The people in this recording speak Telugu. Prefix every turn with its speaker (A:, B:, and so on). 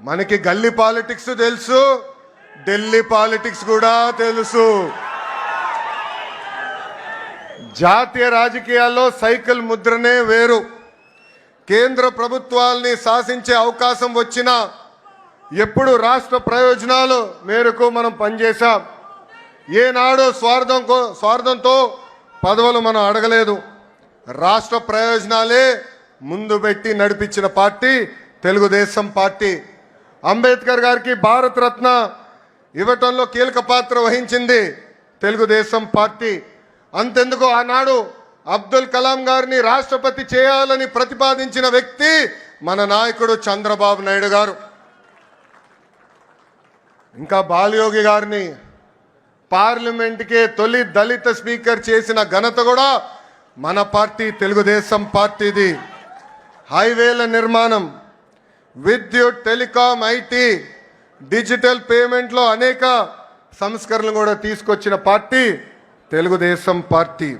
A: మనకి గల్లీ పాలిటిక్స్ తెలుసు ఢిల్లీ పాలిటిక్స్ కూడా తెలుసు. జాతీయ రాజకీయాల్లో సైకిల్ ముద్రనే వేరు. కేంద్ర ప్రభుత్వాల్ని శాసించే అవకాశం వచ్చినా ఎప్పుడు రాష్ట్ర ప్రయోజనాలు మేరకు మనం పనిచేశాం. ఏనాడు స్వార్థం కో- స్వార్థంతో పదవులు మనం అడగలేదు. రాష్ట్ర ప్రయోజనాలే ముందు పెట్టి నడిపించిన పార్టీ తెలుగుదేశం పార్టీ. అంబేద్కర్ గారికి భారతరత్న ఇవ్వటంలో కీలక పాత్ర వహించింది తెలుగుదేశం పార్టీ. అంతెందుకు ఆనాడు అబ్దుల్ కలాం గారిని రాష్ట్రపతి చేయాలని ప్రతిపాదించిన వ్యక్తి మన నాయకుడు చంద్రబాబు నాయుడు గారు. ఇంకా బాలయోగి గారిని పార్లమెంట్కే తొలి దళిత స్పీకర్ చేసిన ఘనత కూడా మన పార్టీ తెలుగుదేశం పార్టీది. హైవేల నిర్మాణం విద్యుత్ టెలికాం ఐటీ డిజిటల్ పేమెంట్లో అనేక సంస్కరణలు కూడా తీసుకొచ్చిన పార్టీ తెలుగుదేశం పార్టీ.